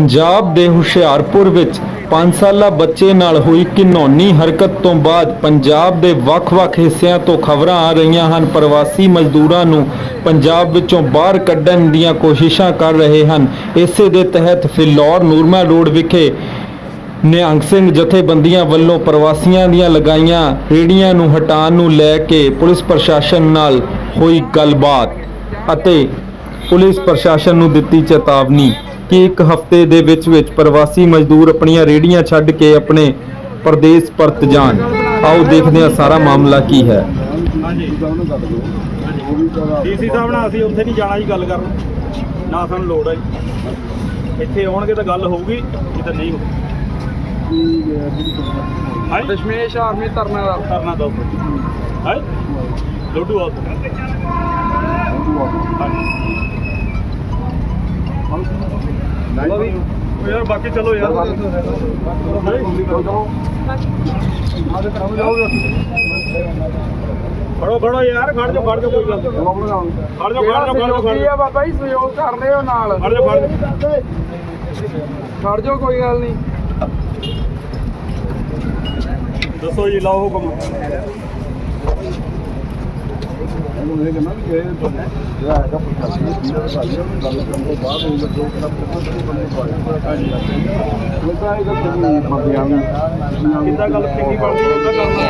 ਪੰਜਾਬ ਦੇ ਹੁਸ਼ਿਆਰਪੁਰ ਵਿੱਚ 5 ਸਾਲਾ ਬੱਚੇ ਨਾਲ ਹੋਈ ਘਿਨੌਨੀ ਹਰਕਤ ਤੋਂ ਬਾਅਦ ਪੰਜਾਬ ਦੇ ਵੱਖ-ਵੱਖ ਹਿੱਸਿਆਂ ਤੋਂ ਖਬਰਾਂ ਆ ਰਹੀਆਂ ਹਨ। ਪ੍ਰਵਾਸੀ ਮਜ਼ਦੂਰਾਂ ਨੂੰ ਪੰਜਾਬ ਵਿੱਚੋਂ ਬਾਹਰ ਕੱਢਣ ਦੀਆਂ ਕੋਸ਼ਿਸ਼ਾਂ ਕਰ ਰਹੇ ਹਨ। ਇਸੇ ਦੇ ਤਹਿਤ ਫਿਲੌਰ ਨੂਰਮਾ ਰੋਡ ਵਿਖੇ ਨਿਹੰਗ ਸਿੰਘ ਜਥੇਬੰਦੀਆਂ ਵੱਲੋਂ ਪ੍ਰਵਾਸੀਆਂ ਦੀਆਂ ਲਗਾਈਆਂ ਰੇੜੀਆਂ ਨੂੰ ਹਟਾਉਣ ਨੂੰ ਲੈ ਕੇ ਪੁਲਿਸ ਪ੍ਰਸ਼ਾਸਨ ਨਾਲ ਹੋਈ ਗੱਲਬਾਤ ਅਤੇ ਪੁਲਿਸ ਪ੍ਰਸ਼ਾਸਨ ਨੂੰ ਦਿੱਤੀ ਚੇਤਾਵਨੀ ਕਿ ਇੱਕ ਹਫ਼ਤੇ ਦੇ ਵਿੱਚ ਵਿੱਚ ਪ੍ਰਵਾਸੀ ਮਜ਼ਦੂਰ ਆਪਣੀਆਂ ਰੇੜੀਆਂ ਛੱਡ ਕੇ ਆਪਣੇ ਪ੍ਰਦੇਸ਼ ਪਰਤ ਜਾਣ। ਆਓ ਦੇਖਦੇ ਹਾਂ ਸਾਰਾ ਮਾਮਲਾ ਕੀ ਹੈ। ਹਾਂਜੀ। ਡੀਸੀ ਸਾਹਿਬ ਨਾਲ ਅਸੀਂ ਉੱਥੇ ਨਹੀਂ ਜਾਣਾ ਜੀ ਗੱਲ ਕਰਨ। ਨਾ ਸਾਨੂੰ ਲੋੜ ਹੈ ਜੀ। ਇੱਥੇ ਆਉਣਗੇ ਤਾਂ ਗੱਲ ਹੋਊਗੀ ਨਹੀਂ ਤਾਂ ਨਹੀਂ ਹੋਊਗੀ। ਹਾਂ ਦਸ਼ਮੇਸ਼ ਆਰਮੀ ਧਰਨਾ ਦਾ। ਕਰਨਾ ਦੋ ਹਾਂ ਲੋਡੂ ਆਉ ਨਹੀਂ ਯਾਰ ਬਾਕੀ ਚਲੋ ਯਾਰ। ਫੜੋ ਫੜੋ ਯਾਰ ਖੜ ਜਾ ਫੜ ਜਾ ਕੋਈ ਗੱਲ। ਖੜ ਜਾ ਖੜ ਜਾ ਖੜ ਜਾ ਖੜ ਜਾ। ਬਾਬਾ ਜੀ ਸਹਿਯੋਗ ਕਰ ਲਿਓ ਨਾਲ। ਖੜ ਜਾ ਖੜ ਜਾ। ਖੜ ਜਾਓ ਕੋਈ ਗੱਲ ਨਹੀਂ। ਦੱਸੋ ਜੀ ਲਾਓ ਹੁਕਮ। ਕਿੱਦਾਂ ਗੱਲ ਚੰਗੀ ਬਣਦੀ ਉਹਦਾ ਕਰਨਾ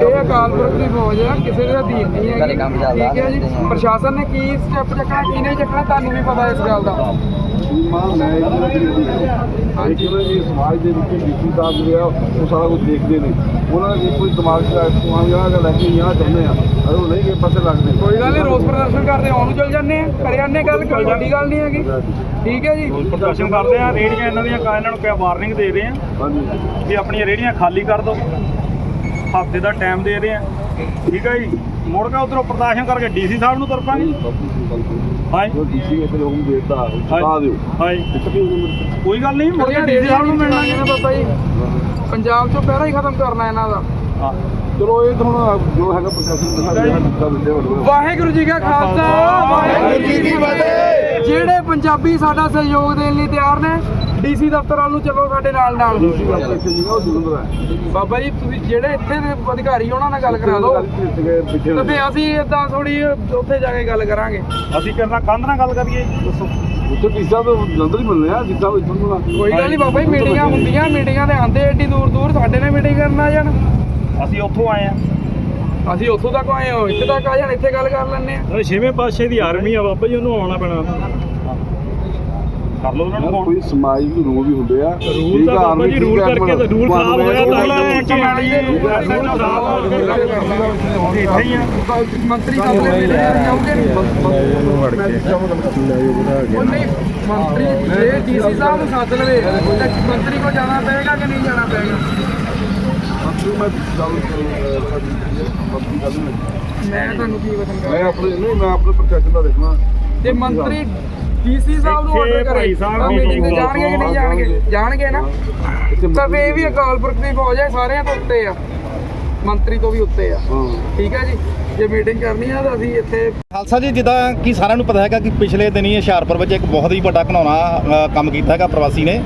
ਇਹ ਅਕਾਲ ਪੁਰਖ ਦੀ ਫੌਜ ਆ ਕਿਸੇ ਦੇ ਅਧੀਨ ਨਹੀਂ ਹੈ ਠੀਕ ਹੈ ਜੀ ਪ੍ਰਸ਼ਾਸਨ ਨੇ ਕੀ ਸਟੈਪ ਚੱਕਣਾ ਕੀ ਨਹੀਂ ਚੱਕਣਾ ਤੁਹਾਨੂੰ ਵੀ ਪਤਾ ਇਸ ਗੱਲ ਦਾ। ਹਾਂਜੀ। ਜੀ ਸਮਾਜ ਦੇ ਵਿੱਚ ਡੀਸੀ ਸਾਹਿਬ ਜਿਹੜੇ ਆ ਉਹ ਸਾਰਾ ਕੁਝ ਦੇਖਦੇ ਨੇ। ਉਹਨਾਂ ਨੇ ਕੋਈ ਦਿਮਾਗ ਚ ਜਿਹੜਾ ਲੈ ਕੇ यहाँ ਚਾਹੁੰਦੇ ਆ ਅਰੇ ਉਹ ਨਹੀਂ ਕਿ ਪਾਸੇ ਲੱਗਦੇ। ਕੋਈ ਗੱਲ ਨਹੀਂ ਰੋਸ ਪ੍ਰਦਰਸ਼ਨ ਕਰਦੇ ਆਉਣ ਨੂੰ ਚਲ ਜਾਂਦੇ ਆ ਕਰੇ ਜਾਂਦੇ ਗੱਲ ਕੋਈ ਵੱਡੀ ਗੱਲ ਨਹੀਂ ਹੈਗੀ। ਠੀਕ ਹੈ ਜੀ। ਪ੍ਰਦਰਸ਼ਨ ਕਰਦੇ ਆ ਰੇੜੀਆਂ ਇਹਨਾਂ ਦੀਆਂ ਕਾ ਇਹਨਾਂ ਨੂੰ ਕਿਆ ਵਾਰਨਿੰਗ ਦੇ ਰਹੇ ਆ ਹਾਂਜੀ। ਵੀ ਆਪਣੀਆਂ ਰੇੜੀਆਂ ਖਾਲੀ ਕਰ ਦਿਓ। ਹਫ਼ਤੇ ਦਾ ਟਾਈਮ ਦੇ ਰਹੇ ਆ ਠੀਕ ਹੈ ਜੀ। ਮੁੜ ਕੇ ਉਧਰੋਂ ਪ੍ਰਦਰਸ਼ਨ ਕਰਕੇ ਡੀਸੀ ਸਾਹਿਬ ਨੂੰ ਤੁਰ ਹਾਂਜੀ ਜੋ ਡੀਸੀ ਇੱਥੇ ਹੁਕਮ ਦੇਤਾ ਬਤਾ ਦਿਓ। ਹੀ ਹੋਊਗੀ ਕੋਈ ਗੱਲ ਨਹੀਂ ਮੁੜ ਕੇ ਡੀਸੀ ਸਾਹਿਬ ਨੂੰ ਮਿਲਣਾ ਨਾ ਬਾਬਾ ਜੀ ਪੰਜਾਬ ਚੋਂ ਪਹਿਲਾਂ ਹੀ ਖਤਮ ਕਰਨਾ ਇਹਨਾਂ ਦਾ। ਹਾਂ। ਚਲੋ ਇਹ ਤਾਂ ਹੁਣ ਜੋ ਹੈਗਾ ਪ੍ਰਸ਼ਾਸਨ ਦਾ ਦਿੱਤਾ ਦਿੰਦੇ ਹੋਣਗੇ ਵਾਹਿਗੁਰੂ ਜੀ ਕਾ ਖਾਲਸਾ ਵਾਹਿਗੁਰੂ ਜੀ ਕੀ ਫਤਿਹ। ਜਿਹੜੇ ਪੰਜਾਬੀ ਸਾਡਾ ਸਹਿਯੋਗ ਦੇਣ ਲਈ ਤਿਆਰ ਨੇ ਡੀਸੀ ਦਫ਼ਤਰ ਵੱਲ ਨੂੰ ਚੱਲੋ ਸਾਡੇ ਨਾਲ ਨਾਲ। ਬਾਬਾ ਜੀ ਤੁਸੀਂ ਜਿਹੜੇ ਇੱਥੇ ਦੇ ਅਧਿਕਾਰੀ ਉਹਨਾਂ ਨਾਲ ਗੱਲ ਕਰਾ ਦਿਓ। ਤੇ ਫਿਰ ਅਸੀਂ ਇਦਾਂ ਥੋੜੀ ਉੱਥੇ ਜਾ ਕੇ ਗੱਲ ਕਰਾਂਗੇ। ਅਸੀਂ ਕਰਨਾ ਕੰਧ ਨਾਲ ਗੱਲ ਕਰੀਏ? ਦੱਸੋ। ਉੱਥੇ ਸਾਹਿਬ ਤੋਂ ਜਲੰਧਰ ਹੀ ਮਿਲਨੇ ਆ ਜਿੱਦਾਂ ਇੱਥੋਂ ਨੂੰ ਕੋਈ ਗੱਲ ਨਹੀਂ ਬਾਬਾ ਜੀ ਮੀਟਿੰਗਾਂ ਹੁੰਦੀਆਂ ਮੀਟਿੰਗਾਂ ਦੇ ਆਂਦੇ ਏਡੀ ਦੂਰ ਦੂਰ ਸਾਡੇ ਨਾਲ ਮੀਟਿੰਗ ਕਰਨ ਆ ਜਾਣ। ਅਸੀਂ ਉੱਥੋਂ ਆਏ ਆ ਅਸੀਂ ਉੱਥੋਂ ਤੱਕ ਆਏ ਹਾਂ ਇੱਥੇ ਤੱਕ ਆ ਜਾਣ ਇੱਥੇ ਗੱਲ ਕਰ ਲੈਣੇ ਆ ਛੇਵੇਂ ਪਾਸੇ ਦੀ ਆਰਮੀ ਆ ਬਾਬਾ ਜੀ ਉਹਨੂੰ ਆਉਣਾ ਪੈਣਾ। ਕਰ ਲਓ ਉਹਨਾਂ ਨੂੰ ਫੋਨ ਕੋਈ ਸਮਾਜ ਦੇ ਰੂਲ ਵੀ ਹੁੰਦੇ ਆ। ਰੂਲ ਤਾਂ ਬਾਬਾ ਜੀ ਰੂਲ ਕਰਕੇ ਤਾਂ ਰੂਲ ਖਰਾਬ ਹੋਇਆ ਤਾਂ ਰੂਲ ਖਰਾਬ ਹੋ ਗਿਆ ਇੱਥੇ ਹੀ ਆ ਮੰਤਰੀ ਸਾਹਮਣੇ ਮੀਟਿੰਗ ਜਾਊਗੇ ਉਹ ਨਹੀਂ ਮੰਤਰੀ ਜੇ ਡੀਸੀ ਸਾਹਿਬ ਨੂੰ ਸੱਦ ਲਵੇ ਤਾਂ ਮੰਤਰੀ ਕੋ ਜਾਣਾ ਪਏਗਾ ਕਿ ਨਹੀਂ ਜਾਣਾ ਪਏਗਾ? ਮੈਂ ਤੁਹਾਨੂੰ ਕੀ ਵਚਨ ਮੈਂ ਕਰਾਂ ਆਪਣੇ ਨਹੀਂ ਮੈਂ ਆਪਣੇ ਪ੍ਰਸ਼ਾਸਨ ਦਾ ਦੇਖਣਾ। ਤੇ ਮੰਤਰੀ ਡੀਸੀ ਸਾਹਿਬ ਨੂੰ ਇੱਥੇ ਆਰਡਰ ਕਰੇ। ਭਾਈ ਸਾਹਿਬ ਤਾਂ meeting meeting ਤੇ ਜਾਣਗੇ ਕਿ ਨਹੀਂ ਜਾਣਗੇ? ਜਾਣਗੇ ਨਾ। ਤਾਂ ਫੇ ਇਹ ਵੀ ਅਕਾਲ ਪੁਰਖ ਦੀ ਫੌਜ ਹੈ ਸਾਰਿਆਂ ਤੋਂ ਉੱਤੇ ਆ। ਮੰਤਰੀ ਤੋਂ ਵੀ ਉੱਤੇ ਆ। ਠੀਕ ਹੈ ਜੀ? ਜੇ ਮੀਟਿੰਗ ਕਰਨੀ ਆ ਤਾਂ ਅਸੀਂ ਇੱਥੇ ਖਾਲਸਾ ਜੀ ਜਿੱਦਾਂ ਕਿ ਸਾਰਿਆਂ ਨੂੰ ਪਤਾ ਹੈਗਾ ਕਿ ਪਿਛਲੇ ਦਿਨੀ ਹੁਸ਼ਿਆਰਪੁਰ ਵਿੱਚ ਇੱਕ ਬਹੁਤ ਹੀ ਵੱਡਾ ਘਿਨਾਉਣਾ ਅ, ਕੰਮ ਕੀਤਾ ਹੈਗਾ ਪ੍ਰਵਾਸੀ ਨੇ।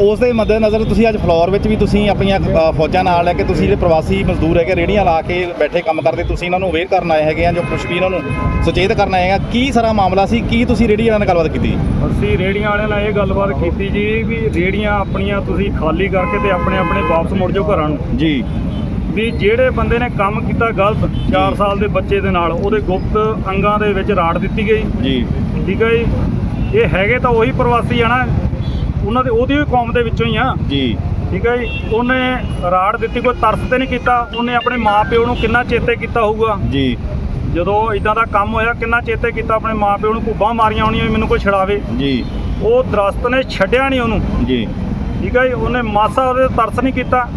ਉਸ ਦੇ ਮੱਦੇਨਜ਼ਰ ਤੁਸੀਂ ਅੱਜ ਫਲੋਰ ਵਿੱਚ ਵੀ ਤੁਸੀਂ ਆਪਣੀਆਂ ਫੌਜਾਂ ਨਾਲ ਲੈ ਕੇ ਤੁਸੀਂ ਜਿਹੜੇ ਪ੍ਰਵਾਸੀ ਮਜ਼ਦੂਰ ਹੈਗੇ ਰੇੜੀਆਂ ਲਾ ਕੇ ਬੈਠੇ ਕੰਮ ਕਰਦੇ ਤੁਸੀਂ ਇਹਨਾਂ ਨੂੰ ਅਵੇਅਰ ਕਰਨ ਆਏ ਹੈਗੇ ਆ ਜੋ ਕੁਛ ਵੀ ਇਹਨਾਂ ਨੂੰ ਸੁਚੇਤ ਕਰਨ ਆਏ ਆ। ਕੀ ਸਾਰਾ ਮਾਮਲਾ ਸੀ? ਕੀ ਤੁਸੀਂ ਰੇੜੀ ਵਾਲਿਆਂ ਨਾਲ ਗੱਲਬਾਤ ਕੀਤੀ ਅਸੀਂ ਰੇੜੀਆਂ ਵਾਲਿਆਂ ਨਾਲ ਇਹ ਗੱਲਬਾਤ ਕੀਤੀ ਜੀ ਵੀ ਰੇੜੀਆਂ ਆਪਣੀਆਂ ਤੁਸੀਂ ਖਾਲੀ ਕਰਕੇ ਤੇ ਆਪਣੇ ਆਪਣੇ ਵਾਪਸ ਮੁੜ ਜਾਓ ਘਰਾਂ ਨੂੰ। ਜੀ। ਵੀ ਜਿਹੜੇ ਬੰਦੇ ਨੇ ਕੰਮ ਕੀਤਾ ਗਲਤ 4 ਸਾਲ ਦੇ ਬੱਚੇ ਦੇ ਨਾਲ ਉਹਦੇ ਗੁਪਤ ਅੰਗਾਂ ਦੇ ਵਿੱਚ ਰਾੜ ਦਿੱਤੀ ਗਈ। ਜੀ। ਠੀਕ ਹੈ ਜੀ? ਇਹ ਹੈਗੇ ਤਾਂ ਉਹੀ ਪ੍ਰਵਾਸੀ ਆ ਨਾ ਉਹਨਾਂ ਦੇ ਉਹਦੀ ਵੀ ਕੌਮ ਦੇ ਵਿੱਚੋਂ ਹੀ ਆ। ਜੀ। ਠੀਕ ਹੈ ਜੀ? ਉਹਨੇ ਰਾੜ ਦਿੱਤੀ ਕੋਈ ਤਰਸ ਤੇ ਨਹੀਂ ਕੀਤਾ। ਉਹਨੇ ਆਪਣੇ ਮਾਪਿਓ ਨੂੰ ਕਿੰਨਾ ਚੇਤੇ ਕੀਤਾ ਹੋਊਗਾ? ਜੀ। ਜਦੋਂ ਇਦਾਂ ਦਾ ਕੰਮ ਹੋਇਆ ਕਿੰਨਾ ਚੇਤੇ ਕੀਤਾ ਆਪਣੇ ਮਾਪਿਓ ਨੂੰ? ਭੁੱਬਾਂ ਮਾਰੀਆਂ ਹੋਣੀਆਂ ਮੈਨੂੰ ਕੋਈ ਛਡਾਵੇ ਜੀ। ਉਹ ਦਰਖਤ ਨੇ ਛੱਡਿਆ ਨਹੀਂ ਉਹਨੂੰ। ਜੀ। ਠੀਕ ਹੈ ਜੀ? ਉਹਨੇ ਮਾਸਾ ਉਹਦੇ ਤਰਸ ਨਹੀਂ ਕੀਤਾ।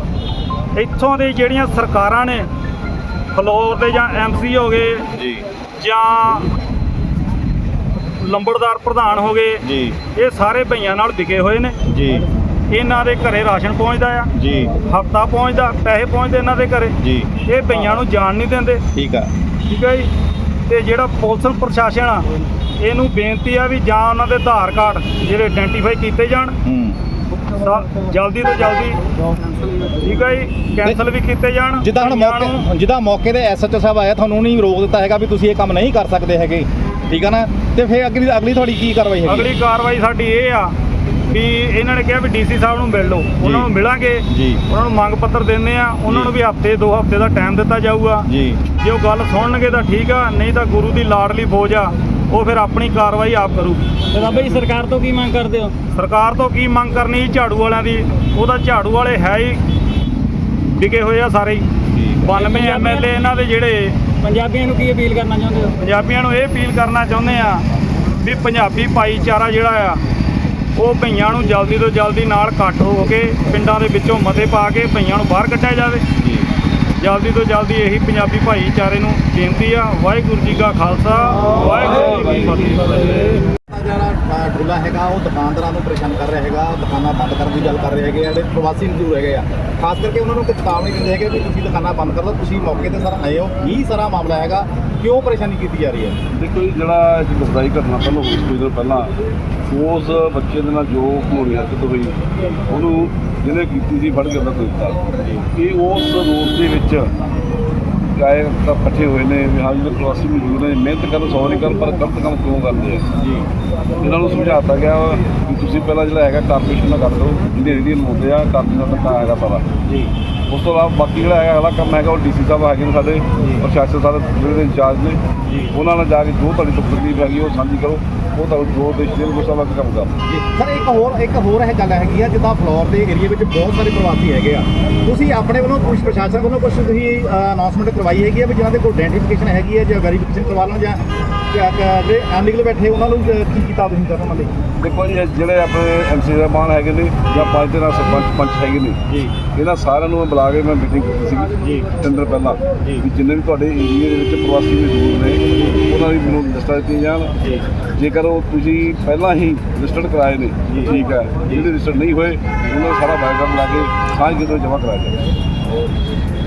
ਇੱਥੋਂ ਦੇ ਜਿਹੜੀਆਂ ਸਰਕਾਰਾਂ ਨੇ ਫਲੋਰ ਦੇ ਜਾਂ ਐਮਸੀ ਹੋ ਗਏ ਜੀ। ਜਾਂ ਲੰਬੜਦਾਰ ਪ੍ਰਧਾਨ ਹੋ ਗਏ। ਜੀ। ਇਹ ਸਾਰੇ ਭਈਆਂ ਨਾਲ ਵਿਕੇ ਹੋਏ ਨੇ। ਜੀ। ਇਹਨਾਂ ਦੇ ਘਰੇ ਰਾਸ਼ਨ ਪਹੁੰਚਦਾ ਆ। ਜੀ। ਹਫਤਾ ਪਹੁੰਚਦਾ ਪੈਸੇ ਪਹੁੰਚਦੇ ਇਹਨਾਂ ਦੇ ਘਰੇ। ਜੀ। ਇਹ ਭਈਆਂ ਨੂੰ ਜਾਣ ਨਹੀਂ ਦਿੰਦੇ। ਠੀਕ ਆ। ਠੀਕ ਹੈ ਜੀ। ਤੇ ਜਿਹੜਾ ਪੁਲਿਸ ਪ੍ਰਸ਼ਾਸਨ ਆ ਇਹਨੂੰ ਬੇਨਤੀ ਆ ਵੀ ਜਾਂ ਉਹਨਾਂ ਦੇ ਆਧਾਰ ਕਾਰਡ ਜਿਹੜੇ ਆਇਡੈਂਟੀਫਾਈ ਕੀਤੇ ਜਾਣ। ਜਲਦੀ ਤੋਂ ਜਲਦੀ। ਠੀਕ ਹੈ ਜੀ। ਕੈਨਸਲ ਵੀ ਕੀਤੇ ਜਾਣ। ਜਿੱਦਾਂ ਹੁਣ ਮੌਕੇ ਜਿੱਦਾਂ ਮੌਕੇ ਤੇ ਐਸਐਚਓ ਸਾਹਿਬ ਆਇਆ ਤੁਹਾਨੂੰ ਨਹੀਂ ਰੋਕ ਦਿੱਤਾ ਹੈਗਾ ਵੀ ਤੁਸੀਂ ਇਹ ਕੰਮ ਨਹੀਂ ਕਰ ਸਕਦੇ ਹੈਗੇ। ਠੀਕ ਆ ਨਾ? ਤੇ ਫਿਰ ਅਗਲੀ ਅਗਲੀ ਤੁਹਾਡੀ ਕੀ ਕਾਰਵਾਈ ਹੈਗੀ ਅਗਲੀ ਕਾਰਵਾਈ ਸਾਡੀ ਇਹ ਆ ਵੀ ਇਹਨਾਂ ਨੇ ਕਿਹਾ ਵੀ ਡੀਸੀ ਸਾਹਿਬ ਨੂੰ ਮਿਲ ਲਓ। ਉਹਨਾਂ ਨੂੰ ਮਿਲਾਂਗੇ। ਜੀ। ਉਹਨਾਂ ਨੂੰ ਮੰਗ ਪੱਤਰ ਦਿੰਦੇ ਆ। ਉਹਨਾਂ ਨੂੰ ਵੀ ਹਫ਼ਤੇ ਦੋ ਹਫ਼ਤੇ ਦਾ ਟਾਈਮ ਦਿੱਤਾ ਜਾਊਗਾ। ਜੀ। ਜੇ ਉਹ ਗੱਲ ਸੁਣਨਗੇ ਤਾਂ ਠੀਕ ਆ ਨਹੀਂ ਤਾਂ ਗੁਰੂ ਦੀ ਲਾਡਲੀ ਫੌਜ ਆ ਉਹ ਫਿਰ ਆਪਣੀ ਕਾਰਵਾਈ ਆਪ ਕਰੂਗੀ ਤੇ ਬਾਬਾ ਜੀ ਸਰਕਾਰ ਤੋਂ ਕੀ ਮੰਗ ਕਰਦੇ ਹੋ? ਸਰਕਾਰ ਤੋਂ ਕੀ ਮੰਗ ਕਰਨੀ ਝਾੜੂ ਵਾਲਿਆਂ ਦੀ? ਉਹਦਾ ਝਾੜੂ ਵਾਲੇ ਹੈ ਹੀ ਵਿਕੇ ਹੋਏ ਆ ਸਾਰੇ ਹੀ। 92 ਐਮਐਲਏ ਇਹਨਾਂ ਦੇ ਜਿਹੜੇ ਪੰਜਾਬੀਆਂ ਨੂੰ ਕੀ ਅਪੀਲ ਕਰਨਾ ਚਾਹੁੰਦੇ ਹੋ? ਪੰਜਾਬੀਆਂ ਨੂੰ ਇਹ ਅਪੀਲ ਕਰਨਾ ਚਾਹੁੰਦੇ ਆ ਵੀ ਪੰਜਾਬੀ ਭਾਈਚਾਰਾ ਜਿਹੜਾ ਆ ਉਹ ਭਈਆਂ ਨੂੰ ਜਲਦੀ ਤੋਂ ਜਲਦੀ ਨਾਲ ਇਕੱਠ ਹੋ ਕੇ ਪਿੰਡਾਂ ਦੇ ਵਿੱਚੋਂ ਮਤੇ ਪਾ ਕੇ ਭਈਆਂ ਨੂੰ ਬਾਹਰ ਕੱਢਿਆ ਜਾਵੇ। ਜਲਦੀ ਤੋਂ ਜਲਦੀ ਇਹੀ ਪੰਜਾਬੀ ਭਾਈਚਾਰੇ ਨੂੰ ਬੇਨਤੀ ਆ ਵਾਹਿਗੁਰੂ ਜੀ ਕਾ ਖਾਲਸਾ ਵਾਹਿਗੁਰੂ ਜੀ ਕੀ ਫਤਿਹ। ਜਿਹੜਾ ਹੈਗਾ, ਉਹ ਦੁਕਾਨਦਾਰਾਂ ਨੂੰ ਪਰੇਸ਼ਾਨ ਕਰ ਰਿਹਾ ਹੈਗਾ, ਦੁਕਾਨਾਂ ਬੰਦ ਕਰਨ ਦੀ ਗੱਲ ਕਰ ਰਹੇ ਹੈਗੇ ਆ, ਜਿਹੜੇ ਪ੍ਰਵਾਸੀ ਮਜ਼ਦੂਰ ਹੈਗੇ ਆ। ਖਾਸ ਕਰਕੇ ਉਹਨਾਂ ਨੂੰ ਇੱਕ ਚੇਤਾਵਨੀ ਦਿੰਦੇ ਹੈਗੇ ਵੀ ਤੁਸੀਂ ਦੁਕਾਨਾਂ ਬੰਦ ਕਰ ਲਓ, ਤੁਸੀਂ ਮੌਕੇ ਤੇ ਸਰ ਆਏ ਹੋ ਕੀ ਸਾਰਾ ਮਾਮਲਾ ਹੈਗਾ, ਕਿਉਂ ਪਰੇਸ਼ਾਨੀ ਕੀਤੀ ਜਾ ਰਹੀ ਹੈ? ਦੇਖੋ ਜੀ, ਜਿਹੜਾ ਇੱਕ ਦੁਖਦਾਈ ਘਟਨਾ ਪਹਿਲਾਂ ਹੋਈ ਕੁਝ ਦਿਨ ਪਹਿਲਾਂ, ਉਸ ਬੱਚੇ ਦੇ ਨਾਲ ਜੋ ਘਮੋੜੀ ਹਰਕਤ ਹੋਈ, ਉਹਨੂੰ ਜਿਹਨੇ ਕੀਤੀ ਸੀ, ਫੜ ਕੇ ਅੰਦਰ ਦਿੱਤਾ ਇਹ ਉਸ ਰੋਸ ਦੇ ਵਿੱਚ ਗਾਇਕ ਤਾਂ ਇਕੱਠੇ ਹੋਏ ਨੇ ਵੀ ਹਾਂ ਜਿਹੜੇ ਪ੍ਰਵਾਸੀ ਮਜ਼ਦੂਰ ਨੇ ਮਿਹਨਤ ਕਰਨ ਸੌ ਨਹੀਂ ਕਰਨ ਪਰ ਗਲਤ ਕੰਮ ਕਿਉਂ ਕਰਦੇ ਆ? ਜੀ। ਇਹਨਾਂ ਨੂੰ ਸਮਝਾਤਾ ਗਿਆ ਵੀ ਤੁਸੀਂ ਪਹਿਲਾਂ ਜਿਹੜਾ ਹੈਗਾ ਕਾਰਪੋਰੇਸ਼ਨ ਨਾਲ ਕਰ ਲਓ ਏਰੀਆ ਨੂੰ ਹੁੰਦੇ ਆ ਕਾਰਪੋਰੇਸ਼ਨ ਦਾ ਕੰਮ ਹੈਗਾ ਸਾਰਾ। ਜੀ। ਉਸ ਤੋਂ ਬਾਅਦ ਬਾਕੀ ਜਿਹੜਾ ਹੈਗਾ ਅਗਲਾ ਕੰਮ ਹੈਗਾ ਉਹ ਡੀਸੀ ਸਾਹਿਬ ਹੈਗੇ ਨੇ ਸਾਡੇ ਪ੍ਰਸ਼ਾਸਨ ਸਾਰੇ ਜ਼ਿਲ੍ਹੇ ਦੇ ਇੰਚਾਰਜ ਨੇ ਉਹਨਾਂ ਨਾਲ ਜਾ ਕੇ ਜੋ ਤੁਹਾਡੀ ਤਕਲੀਫ ਹੈਗੀ ਉਹ ਸਾਂਝੀ ਕਰੋ। ਉਹ ਤੁਹਾਨੂੰ ਜੋ ਦੇਸ਼ ਦੇ ਗੁੱਸਾ ਲੱਗ ਕੰਮ ਕਰ ਸਰ ਇੱਕ ਹੋਰ ਇੱਕ ਹੋਰ ਇਹ ਗੱਲ ਹੈਗੀ ਆ ਜਿੱਦਾਂ ਫਲੋਰ ਦੇ ਏਰੀਆ ਵਿੱਚ ਬਹੁਤ ਸਾਰੇ ਪ੍ਰਵਾਸੀ ਹੈਗੇ ਆ ਤੁਸੀਂ ਆਪਣੇ ਵੱਲੋਂ ਪੁਲਿਸ ਪ੍ਰਸ਼ਾਸਨ ਵੱਲੋਂ ਕੁਝ ਤੁਸੀਂ ਅਨਾਉਂਸਮੈਂਟ ਕਰਵਾਈ ਹੈਗੀ ਆ ਵੀ ਜਿਹਨਾਂ ਦੇ ਕੋਲ ਆਇਡੈਂਟੀਫਿਕੇਸ਼ਨ ਹੈਗੀ ਹੈ ਜਾਂ ਵੈਰੀਫਿਕੇਸ਼ਨ ਕਰਵਾ ਲੈਣ ਜਾਂ ਜਾਂ ਜਿਹੜੇ ਅਨਲੀਗਲ ਬੈਠੇ ਉਹਨਾਂ ਨੂੰ ਕੀ ਕੀਤਾ ਤੁਸੀਂ ਕਰਨ ਉਹਨਾਂ ਲਈ ਦੇਖੋ ਜੀ ਜਿਹੜੇ ਆਪਣੇ ਐਮਸੀ ਸਾਹਿਬਾਨ ਹੈਗੇ ਨੇ ਜਾਂ ਪੰਜ ਦੇ ਨਾਲ ਸਰਪੰਚ ਪੰਚ ਹੈਗੇ ਨੇ ਜੀ। ਇਹਨਾਂ ਸਾਰਿਆਂ ਨੂੰ ਮੈਂ ਬੁਲਾ ਕੇ ਮੈਂ ਮੀਟਿੰਗ ਕੀਤੀ ਸੀ ਜੀ। ਤਿੰਨ ਦਿਨ ਪਹਿਲਾਂ। ਜੀ। ਵੀ ਜਿੰਨੇ ਵੀ ਤੁਹਾਡੇ ਏਰੀਆ ਦੇ ਵਿੱਚ ਪ੍ਰਵਾਸੀ ਮਜ਼ਦੂਰ ਨੇ ਉਹਨਾਂ ਦੀ ਮੈਨੂੰ ਲਿਸਟਾਂ ਦਿੱਤੀਆਂ ਜਾਣ। ਜੀ। ਜੇਕਰ ਉਹ ਤੁਸੀਂ ਪਹਿਲਾਂ ਹੀ ਰਜਿਸਟਰਡ ਕਰਾਏ ਨੇ ਠੀਕ ਹੈ। ਜਿਹੜੇ ਰਜਿਸਟਰ ਨਹੀਂ ਹੋਏ ਉਹਨਾਂ ਦਾ ਸਾਰਾ ਬਾਇਓਡਾਟਾ ਲਾ ਕੇ ਸਾਂਝ ਕਿਤੋਂ ਜਮ੍ਹਾਂ ਕਰਾਇਆ ਜਾਵੇ।